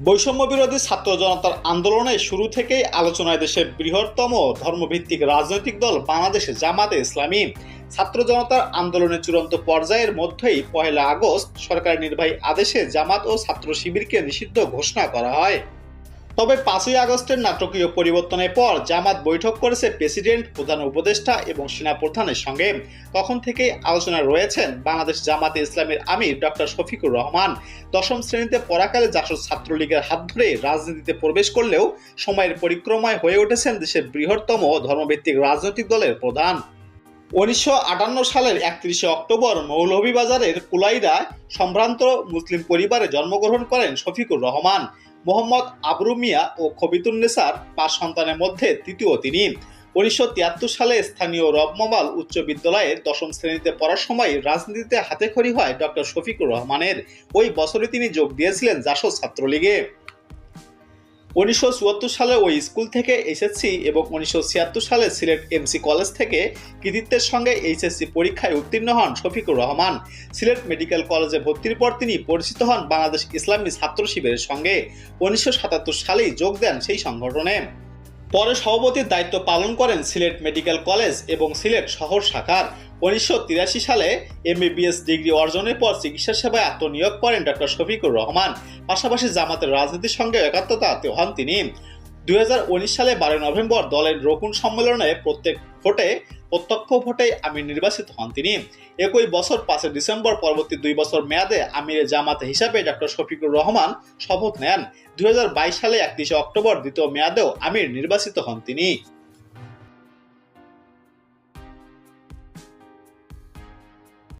বৈষম্য বিরোধী ছাত্র জনতার আন্দোলনে শুরু থেকেই আলোচনায় দেশের বৃহত্তম ধর্মভিত্তিক রাজনৈতিক দল বাংলাদেশ জামাতে ইসলামী। ছাত্র জনতার আন্দোলনের চূড়ান্ত পর্যায়ের মধ্যেই পহেলা আগস্ট সরকারের নির্বাহী আদেশে জামাত ও ছাত্র শিবিরকে নিষিদ্ধ ঘোষণা করা হয়। তবে পাঁচই আগস্টের নাটকীয় পরিবর্তনের পর জামাত বৈঠক করেছে প্রেসিডেন্ট, প্রধান উপদেষ্টা এবং সেনাপ্রধানের সঙ্গে। তখন থেকেই আলোচনায় রয়েছেন বাংলাদেশ জামাতে ইসলামের আমির ডক্টর শফিকুর রহমান। দশম শ্রেণীতে পড়াকালে জাসদ ছাত্রলীগের হাত ধরে রাজনীতিতে প্রবেশ করলেও সময়ের পরিক্রমায় হয়ে উঠেছেন দেশের বৃহত্তম ধর্মভিত্তিক রাজনৈতিক দলের প্রধান। উনিশশো আটান্ন সালের একত্রিশে অক্টোবর মৌলভীবাজারের কুলাইরায় সম্ভ্রান্ত মুসলিম পরিবারে জন্মগ্রহণ করেন শফিকুর রহমান। মোহাম্মদ আবরু মিয়া ও খবিতুন্নেসার পাঁচ সন্তানের মধ্যে তৃতীয় তিনি। উনিশশো তিয়াত্তর সালে স্থানীয় রবমাবাল উচ্চ বিদ্যালয়ে দশম শ্রেণীতে পড়ার সময় রাজনীতিতে হাতেখড়ি হয় ডক্টর শফিকুর রহমানের। ওই বছরে তিনি যোগ দিয়েছিলেন জাসদ ছাত্রলীগে। উনিশশো চুয়াত্তর সালে ওই স্কুল থেকে এসএসসি এবং উনিশশো ছিয়াত্তর সালে সিলেট এমসি কলেজ থেকে কৃতিত্বের সঙ্গে এইচএসসি পরীক্ষায় উত্তীর্ণ হন শফিকুর রহমান। সিলেট মেডিকেল কলেজে ভর্তির পর তিনি পরিচিত হন বাংলাদেশ ইসলামী ছাত্র শিবিরের সঙ্গে। উনিশশো সাতাত্তর সালেই যোগ দেন সেই সংগঠনে। পরে সভাপতির দায়িত্ব পালন করেন সিলেট মেডিকেল কলেজ এবং সিলেট শহর শাখার। উনিশশো তিরাশি সালে এমবিবিএস ডিগ্রি অর্জনের পর চিকিৎসা সেবায় আত্মনিয়োগ করেন ডক্টর শফিকুর রহমান। পাশাপাশি জামাতের রাজনীতির সঙ্গে একাত্মতা আত্মীয় হন তিনি। দুই হাজার উনিশ সালে বারোই নভেম্বর দলের রকুন সম্মেলনে প্রত্যেক ভোটে, প্রত্যক্ষ ভোটে আমির নির্বাচিত হন তিনি। একই বছর পাঁচই ডিসেম্বর পরবর্তী দুই বছর মেয়াদে আমিরের জামাত হিসাবে ডক্টর শফিকুর রহমান শপথ নেন। দুই হাজার বাইশ সালে একত্রিশে অক্টোবর দ্বিতীয় মেয়াদেও আমির নির্বাচিত হন তিনি।